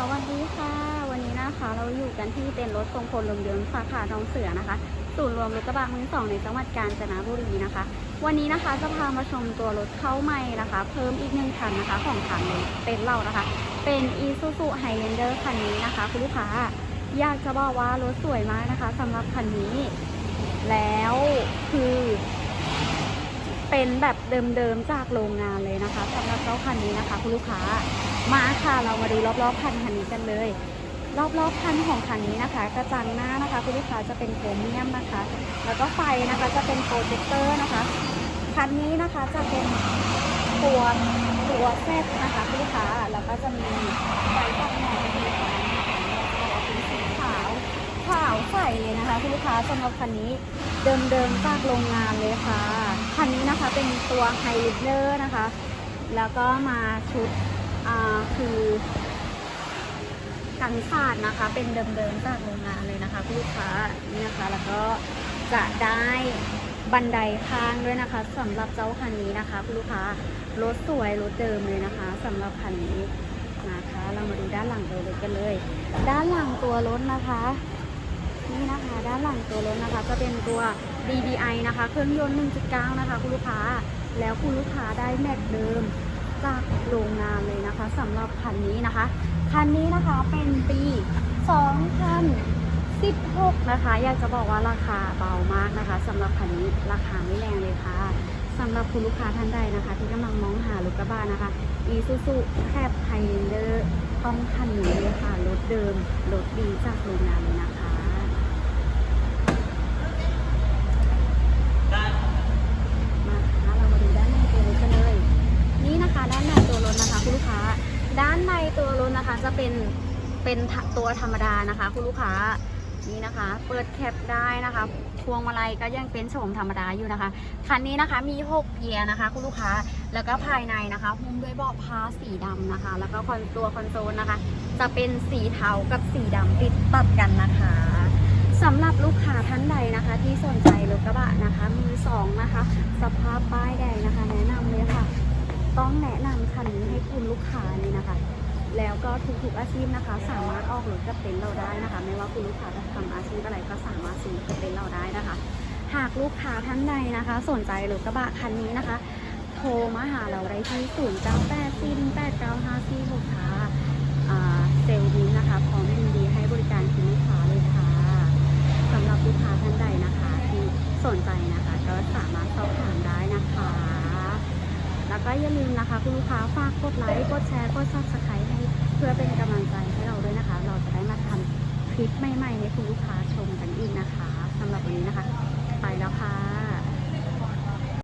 สวัสดีค่ะ วันนี้นะคะเราอยู่กันที่เต็นท์รถทรงพลลมเดิมสาขาทองเสือนะคะ ศูนย์รวมรถกระบะมือสองในจังหวัดกาญจนบุรีนะคะ วันนี้นะคะจะพามาชมตัวรถเข้าใหม่นะคะ เพิ่มอีกหนึ่งคันนะคะของทางเต็นท์เรานะคะ เป็น Isuzu Highlander คันนี้นะคะ คุณลูกค้าอยากจะบอกว่ารถสวยมากนะคะสำหรับคันนี้ แล้วคือเป็นแบบเดิมๆจากโรงงานเลยนะคะสำหรับเจ้าคันนี้นะคะ คุณลูกค้า มาค่ะเรามาดูรอบๆคันคันนี้กันเลย รอบๆคันของคันนี้นะคะ กระจังหน้านะคะคุณลูกค้าจะเป็นโครเมียมนะคะ แล้วก็ไฟนะคะจะเป็นโปรเจคเตอร์นะคะคันนี้นะคะจะเป็นตัวตัวเซตนะคะคุณลูกค้าแล้วก็จะมีไฟตัดหมอกสีฟ้านะคะเป็นสีขาวขาวใสเลยนะคะคุณลูกค้าสำหรับคันนี้เดิมๆจากโรงงานเลยค่ะคันนี้นะคะเป็นตัวไฮลิเดอร์นะคะ แล้วก็มาชุด คือกันศาสตร์นะคะ เป็นเดิมๆจากโรงงานเลยนะคะคุณลูกค้านี่นะคะ แล้วก็จะได้บันไดข้างด้วยนะคะสำหรับเจ้าคันนี้นะคะคุณลูกค้ารถสวยรถเดิมเลยนะคะสำหรับคันนี้นะคะ เรามาดูด้านหลังตัวรถกันเลย ด้านหลังตัวรถนะคะนี่นะคะ ด้านหลังตัวรถนะคะ จะเป็นตัว DDI นะคะ เครื่องยนต์ 1.9 นะคะ คุณลูกค้า แล้วคุณลูกค้าได้แม็กเดิม จากโรงงานเลยนะคะสำหรับคันนี้นะคะ คันนี้นะคะเป็นปี 2016 นะคะ อยากจะบอกว่าราคาเบามากนะคะสำหรับคันนี้ราคาไม่แรงเลยค่ะสำหรับคุณลูกค้าท่านใดนะคะ ที่กำลังมองหารถกระบะนะคะ Isuzu Cab Highlander ต้องคันนี้เลยค่ะรถเดิมรถดีจากโรงงานเลยนะคะ มาค่ะเรามาดูด้านในตัวรถกันเลย นี่นะคะ ด้านในตัวรถนะคะ คุณลูกค้า ด้านในตัวรถ นะคะ จะเป็นเป็นตัวธรรมดานะคะ คุณลูกค้านี่นะคะ เปิดแคปได้นะคะ พวงมาลัยก็ยังเป็นโฉมธรรมดาอยู่นะคะคันนี้นะคะมี 6 เกียร์นะคะ คุณลูกค้าแล้วก็ภายในนะคะหุ้มด้วยเบาะผ้าสีดำนะคะ แล้วก็คอนตัวคอนโซลนะคะ จะเป็นสีเทากับสีดำติดตัดกันนะคะสำหรับลูกค้าท่านใดนะคะ ที่สนใจรถกระบะนะคะมือสองนะคะ สภาพป้ายแดงนะคะ แนะนำเลยค่ะ ต้องแนะนำคันนี้ให้คุณลูกค้าน แล้วก็ทุกๆอาชีพนะคะ สามารถออกรถกับเต็นท์เราได้นะคะ ไม่ว่าคุณลูกค้าจะทำอาชีพอะไรก็สามารถซื้อกับเต็นท์เราได้นะคะ หากลูกค้าท่านใดนะคะ สนใจรถกระบะคันนี้นะคะ โทรมาหาเราได้ที่0 9 8 4 1 8 9 5 4 6ค่ะอ่าเซลล์นี้นะคะพร้อมยินดีให้บริการคุณลูกค้าเลยค่ะสำหรับลูกค้าท่านใดนะคะ ที่สนใจนะคะก็สามารถสอบถามได้นะคะ แล้วก็อย่าลืมนะคะ คุณลูกค้าฝากกดไลค์กดแชร์กดซับสไครต์ให้เพื่อเป็นกำลังใจให้เราด้วยนะคะ เราจะได้มาทำคลิปใหม่ๆให้คุณลูกค้าชมกันอีกนะคะสำหรับวันนี้นะคะ ไปแล้วค่ะ